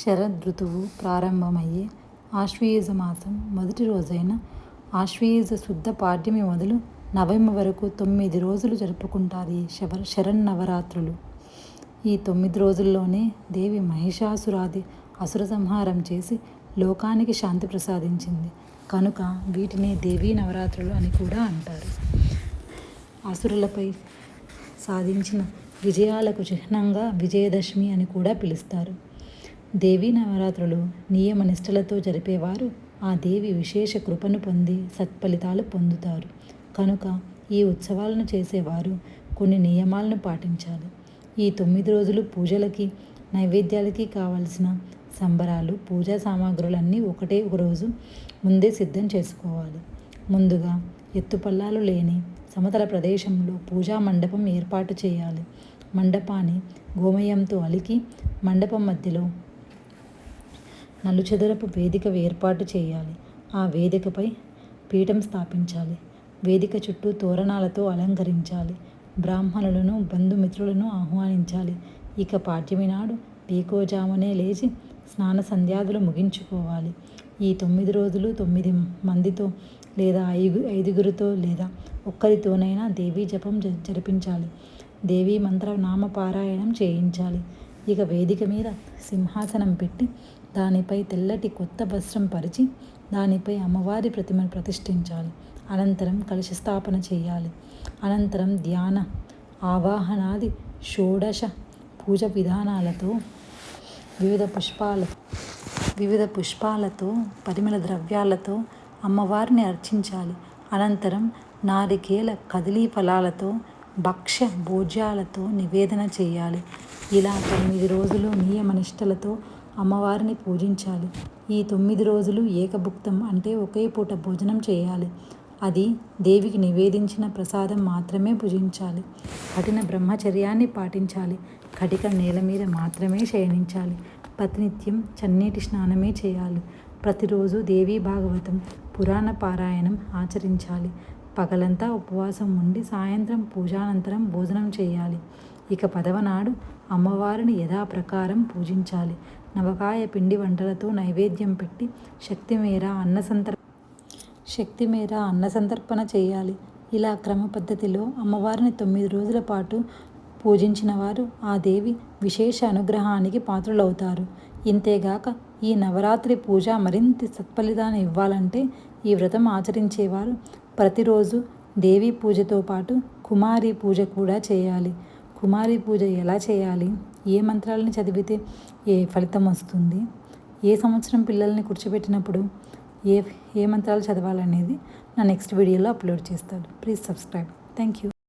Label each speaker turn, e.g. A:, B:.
A: శరదృతువు ప్రారంభమయ్యే ఆశ్వయుజ మాసం మొదటి రోజైన ఆశ్వయుజ శుద్ధ పాడ్యమి మొదలు నవమి వరకు తొమ్మిది రోజులు జరుపుకుంటారు ఈ శవ శరన్నవరాత్రులు. ఈ తొమ్మిది రోజుల్లోనే దేవి మహిషాసురాది అసుర సంహారం చేసి లోకానికి శాంతి ప్రసాదించింది. కనుక వీటిని దేవీ నవరాత్రులు అని కూడా అంటారు. అసురులపై సాధించిన విజయాలకు చిహ్నంగా విజయదశమి అని కూడా పిలుస్తారు. దేవీ నవరాత్రులు నియమ నిష్ఠలతో జరిపేవారు. ఆ దేవి విశేష కృపను పొంది సత్ఫలితాలు పొందుతారు. కనుక ఈ ఉత్సవాలను చేసేవారు కొన్ని నియమాలను పాటించాలి. ఈ తొమ్మిది రోజులు పూజలకి నైవేద్యాలకి కావలసిన సంబరాలు పూజా సామాగ్రులన్నీ ఒకటే ఒక రోజు ముందే సిద్ధం చేసుకోవాలి. ముందుగా ఎత్తుపల్లాలు లేని సమతల ప్రదేశంలో పూజా మండపం ఏర్పాటు చేయాలి. మండపాన్ని గోమయంతో అలికి మండపం మధ్యలో నలుచదరపు వేదిక ఏర్పాటు చేయాలి. ఆ వేదికపై పీఠం స్థాపించాలి. వేదిక చుట్టూ తోరణాలతో అలంకరించాలి. బ్రాహ్మణులను బంధుమిత్రులను ఆహ్వానించాలి. ఇక పాఠ్యమినాడు పీకోజామునే లేచి స్నాన సంధ్యాదులు ముగించుకోవాలి. ఈ తొమ్మిది రోజులు తొమ్మిది మందితో లేదా ఐదు ఐదుగురితో లేదా ఒక్కరితోనైనా దేవీ జపం జరిపించాలి. దేవీ మంత్ర నామపారాయణం చేయించాలి. ఇక వేదిక మీద సింహాసనం పెట్టి దానిపై తెల్లటి కొత్త వస్త్రం పరిచి దానిపై అమ్మవారి ప్రతిమను ప్రతిష్ఠించాలి. అనంతరం కలశ స్థాపన చేయాలి. అనంతరం ధ్యాన ఆవాహనాది షోడశ పూజ విధానాలతో వివిధ పుష్పాల వివిధ పుష్పాలతో పరిమళ ద్రవ్యాలతో అమ్మవారిని అర్చించాలి. అనంతరం నారికేల కదిలీ ఫలాలతో భక్ష్య భోజ్యాలతో నివేదన చేయాలి. ఇలా తొమ్మిది రోజులు నియమనిష్టలతో అమ్మవారిని పూజించాలి. ఈ తొమ్మిది రోజులు ఏకభుక్తం అంటే ఒకే పూట భోజనం చేయాలి. అది దేవికి నివేదించిన ప్రసాదం మాత్రమే భుజించాలి. కఠిన బ్రహ్మచర్యాన్ని పాటించాలి. కటిక నేల మీద మాత్రమే శయనించాలి. ప్రతినిత్యం చన్నీటి స్నానమే చేయాలి. ప్రతిరోజు దేవీ భాగవతం పురాణ పారాయణం ఆచరించాలి. పగలంతా ఉపవాసం ఉండి సాయంత్రం పూజానంతరం భోజనం చేయాలి. ఇక పదవనాడు అమ్మవారిని యథాప్రకారం పూజించాలి. నవకాయ పిండి వంటలతో నైవేద్యం పెట్టి శక్తి మేర అన్నసంతర్ శక్తి మేర అన్నసంతర్పణ చేయాలి. ఇలా క్రమ పద్ధతిలో అమ్మవారిని తొమ్మిది రోజుల పాటు పూజించిన వారు ఆ దేవి విశేష అనుగ్రహానికి పాత్రులవుతారు. ఇంతేగాక ఈ నవరాత్రి పూజ మరింత సత్ఫలితాన్ని ఇవ్వాలంటే ఈ వ్రతం ఆచరించేవారు ప్రతిరోజు దేవీ పూజతో పాటు కుమారి పూజ కూడా చేయాలి. కుమారి పూజ ఎలా చేయాలి? ఏ మంత్రాలను చదివితే ఏ ఫలితం వస్తుంది? ఏ సంవత్సరం పిల్లల్ని కూర్చోబెట్టినప్పుడు ఏ ఏ మంత్రాలు చదవాలనేది నా నెక్స్ట్ వీడియోలో అప్లోడ్ చేస్తాను. Please subscribe. Thank you.